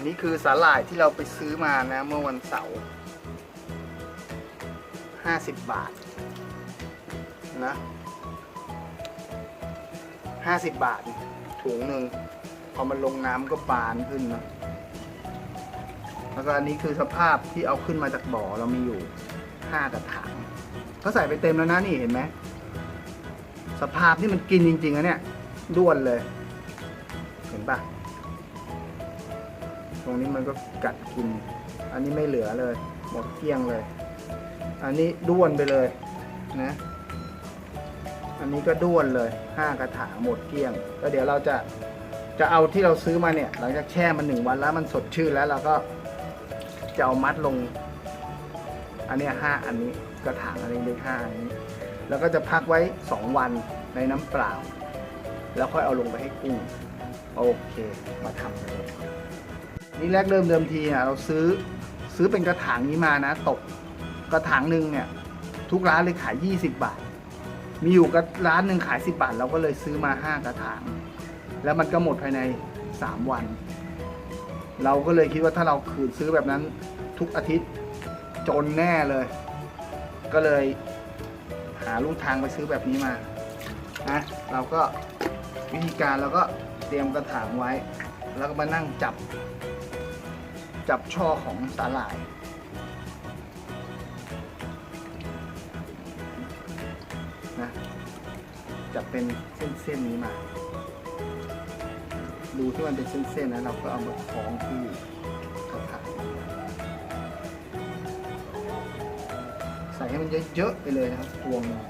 นนี้คือสาหร่ายที่เราไปซื้อมานะเมื่อวันเสาร์ห้าสิบบาทนะห้าสิบบาท ถุงหนึ่งพอมันลงน้ำก็บานขึ้นนะแล้วก็อันนี้คือสภาพที่เอาขึ้นมาจากบ่อเรามีอยู่ห้ากระถางก็ใส่ไปเต็มแล้วนะนี่เห็นไหมสภาพที่มันกินจริงๆอะเนี่ยด้วนเลย เห็นปะ รงนี้มันก็กัดกิน อันนี้ไม่เหลือเลย หมดเกลี้ยงเลย อันนี้ด้วนไปเลยนะ อันนี้ก็ด้วนเลยห้ากระถางหมดเกลี้ยงก็เดี๋ยวเราจะจะเอาที่เราซื้อมาเนี่ย หลังจากแช่มันหนึ่งวันแล้วมันสดชื่นแล้วเราก็จะเอามัดลง อันนี้ห้าอันนี้กระถางอันนี้เล็กห้าอันนี้ แล้วก็จะพักไว้2วันในน้ำเปล่า แล้วค่อยเอาลงไปให้กุ้งโอเค มาทำกันเลย นี่แรกเริ่มเดิมทีอะเราซื้อซื้อเป็นกระถางนี้มานะ ตกกระถางหนึ่งเนี่ย ทุกร้านเลยขาย 20 บาท มีอยู่กับร้านหนึ่งขาย 10 บาท เราก็เลยซื้อมา 5 กระถาง แล้วมันก็หมดภายใน 3 วัน เราก็เลยคิดว่าถ้าเราคืนซื้อแบบนั้นทุกอาทิตย์จนแน่เลย ก็เลยหาลู่ทางไปซื้อแบบนี้มานะเราก็วิธีการเราก็เตรียมกระถางไว้ แล้วก็มานั่งจับ จับช่อของสาหร่าย นะ จับเป็นเส้นๆนี้มา ดูที่มันเป็นเส้นๆนะเราก็เอามาคล้องที่กระถางใส่ให้มันเยอะๆไปเลยนะครับพวงหนึ่ง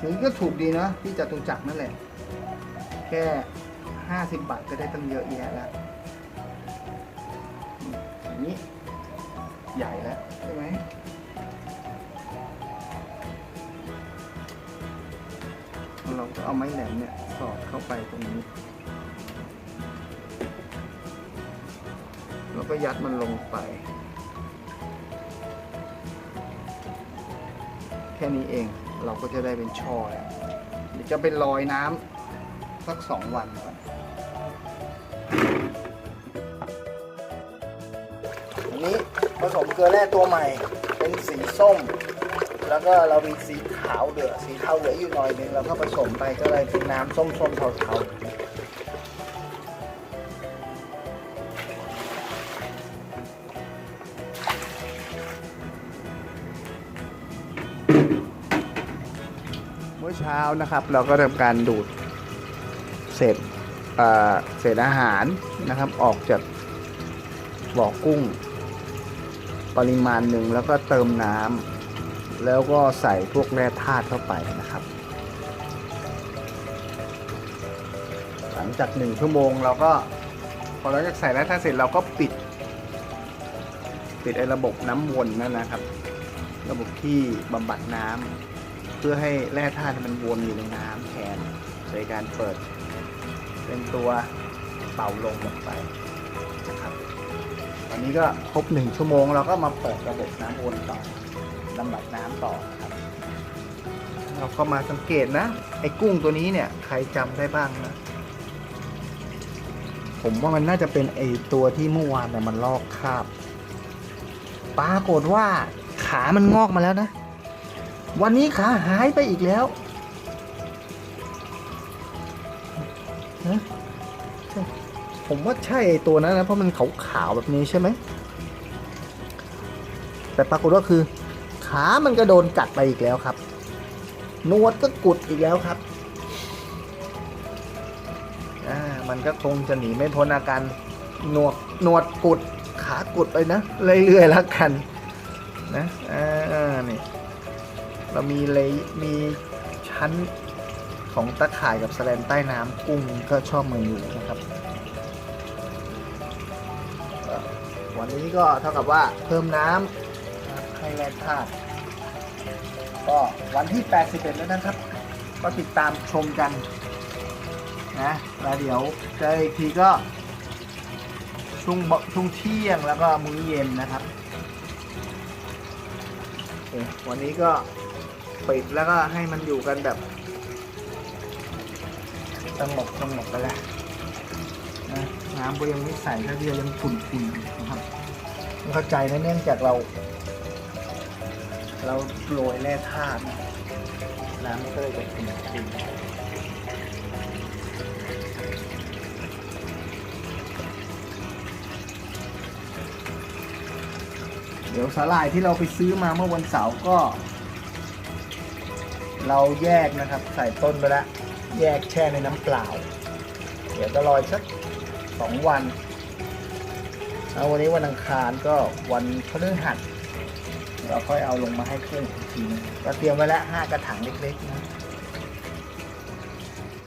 ซื้อก็ถูกดีนะที่จตุจักรนั่นแหละ แค่ ห้าสิบบาทก็ได้ตั้งเยอะแยะแล้วอืมอย่างนี้ ใหญ่แล้วใช่ไหมเราก็เอาไม้แหลมเนี่ย สอดเข้าไปตรงนี้ แล้วก็ยัดมันลงไป แค่นี้เองเราก็จะได้เป็นช่อแล้วเดี๋ยวจะเป็นลอยน้ำสักสองวันก่อน อันนี้ผสมเกลือแร่ตัวใหม่ เป็นสีส้ม แล้วก็เรามีสีขาวเหลือ สีเทาเหลืออยู่หน่อยนึงเราก็ผสมไปก็เลยเป็นน้ำส้มๆเทาๆเมื่อเช้านะครับ เราก็ทำการดูดเศษเอ่อ เศษอาหารนะครับออกจากบ่อกุ้ง ปริมาณหนึ่งแล้วก็เติมน้ำแล้วก็ใส่พวกแร่ธาตุเข้าไปนะครับ หลังจากหนึ่งชั่วโมงเราก็พอเราจากใส่แร่ธาตุเสร็จเราก็ปิด ปิดไอ้ระบบน้ำวนนั่นนะครับ ระบบที่บำบัดน้ำเพื่อให้แร่ธาตุมันวนอยู่ในน้ำแทนโดยการเปิด เป็นตัวเป่าลมลงไปนะครับตอนนี้ก็ครบหนึ่งชั่วโมงเราก็มาเปิดระบบน้ำวนต่อลำดับน้ำต่อครับ เราก็มาสังเกตนะ ไอ้กุ้งตัวนี้เนี่ยใครจำได้บ้างนะ ผมว่ามันน่าจะเป็นไอ้ตัวที่เมื่อวานเนี่มันลอกคราบปรากฏว่าขามันงอกมาแล้วนะ วันนี้ขาหายไปอีกแล้ว ผมว่าใช่ตัวนั้นนะเพราะมันขาวๆแบบนี้ใช่ไหม แต่ปรากฏว่าคือ ขามันก็โดนกัดไปอีกแล้วครับนวดก็กุดอีกแล้วครับอ่ามันก็คงจะหนีไม่พ้นอาการหนวดหนวดกุดขากุดไปนะเรื่อยๆแล้วกันนะอ่านี่เรามีเลยมีชั้น ของตะข่ายกับแสแลนใต้น้ำกุ้งก็ชอบมาออยู่นะครับวันนี้ก็เท่ากับว่าเพิ่มน้ำให้แร่ธาตุก็วันที่ 81 แล้วนะครับ ก็ติดตามชมกันนะแล้วเดี๋ยวเจออีกทีก็ช่วงบ่ช่วงเที่ยงแล้วก็มื้อเย็นนะครับ วันนี้ก็ปิดแล้วก็ให้มันอยู่กันแบบ สงบสงบไปแล้วนะน้ำก็ยังไม่ใส่ถ้าเดียวยังขุ่นๆนะครับเข้าใจนะเนื่องจากเรา เราโรยแร่ธาตุน้ำมันก็เลยจะขุ่นๆเดี๋ยวสาหร่ายที่เราไปซื้อมาเมื่อวันเสาร์ก็ เราแยกนะครับ ใส่ต้นไปแล้ว แยกแช่ในน้ำเปล่า เดี๋ยวจะลอยสักสองวันเอาววันนี้วันอังคารก็วันพฤหัสเราค่อยเอาลงมาให้เครื่องอีกทีนึงก็เตรียมไว้แล้วห้ากระถางเล็กๆนะ